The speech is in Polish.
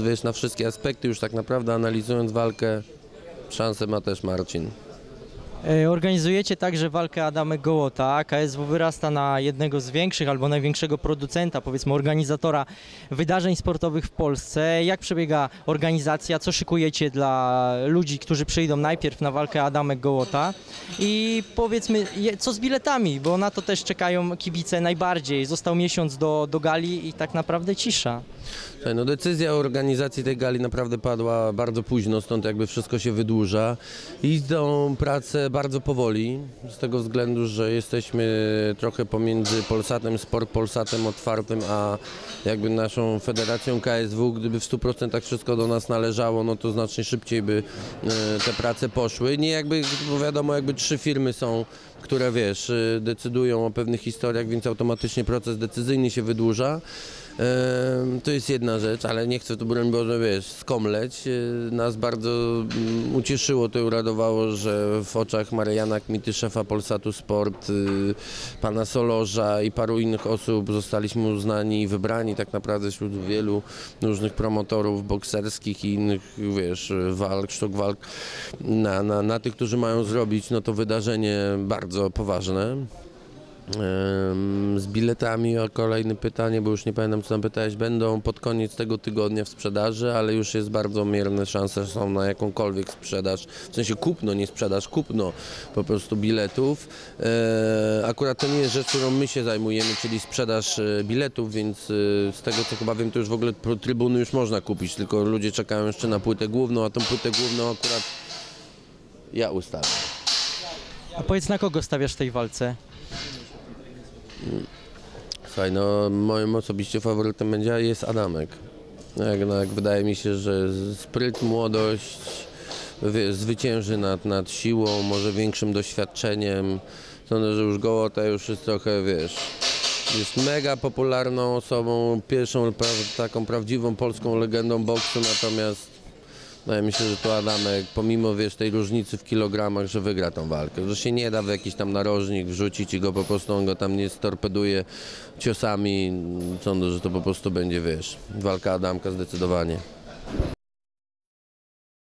Wiesz, na wszystkie aspekty już tak naprawdę analizując walkę, szansę ma też Marcin. E, Organizujecie także walkę Adamek Gołota. KSW wyrasta na jednego z większych albo największego producenta, powiedzmy organizatora wydarzeń sportowych w Polsce. Jak przebiega organizacja? Co szykujecie dla ludzi, którzy przyjdą najpierw na walkę Adamek Gołota? I powiedzmy, co z biletami, bo na to też czekają kibice najbardziej. Został miesiąc do, do gali i tak naprawdę cisza. No decyzja o organizacji tej gali naprawdę padła bardzo późno, stąd jakby wszystko się wydłuża. Idą prace bardzo powoli, z tego względu, że jesteśmy trochę pomiędzy Polsatem, Sport Polsatem otwartym, a jakby naszą federacją KSW. Gdyby w 100% wszystko do nas należało, no to znacznie szybciej by e, te prace poszły. Nie jakby, bo wiadomo, jakby trzy firmy są, które wiesz, e, decydują o pewnych historiach, więc automatycznie proces decyzyjny się wydłuża. Em, To jest jedna rzecz, ale nie chcę tu, broń Boże, wiesz, skomleć. E, Nas bardzo mm, ucieszyło to uradowało, że w oczach Mariana Kmity, szefa Polsatu Sport, y, pana Solorza i paru innych osób zostaliśmy uznani i wybrani tak naprawdę wśród wielu różnych promotorów bokserskich i innych, wiesz, walk, sztuk walk na, na, na tych, którzy mają zrobić no to wydarzenie bardzo poważne. Z biletami o kolejne pytanie, bo już nie pamiętam co tam pytałeś, będą pod koniec tego tygodnia w sprzedaży, ale już jest bardzo mierne szanse są na jakąkolwiek sprzedaż, w sensie kupno, nie sprzedaż, kupno po prostu biletów. E, Akurat to nie jest rzecz, którą my się zajmujemy, czyli sprzedaż e, biletów, więc e, z tego co chyba wiem, to już w ogóle trybuny już można kupić, tylko ludzie czekają jeszcze na płytę główną, a tą płytę główną akurat ja ustawię. A powiedz, na kogo stawiasz w tej walce? Słuchaj, no moim osobiście faworytem będzie jest Adamek. No, Jak, no, jak wydaje mi się, że spryt, młodość wiesz, zwycięży nad, nad siłą, może większym doświadczeniem. Sądzę, że już Gołota już jest trochę, wiesz, jest mega popularną osobą, pierwszą pra- taką prawdziwą polską legendą boksu, natomiast Wydaje mi się, że to Adamek, pomimo wiesz, tej różnicy w kilogramach, że wygra tą walkę. Że się nie da w jakiś tam narożnik wrzucić i go po prostu on go tam nie storpeduje ciosami. Sądzę, że to po prostu będzie, wiesz, walka Adamka zdecydowanie.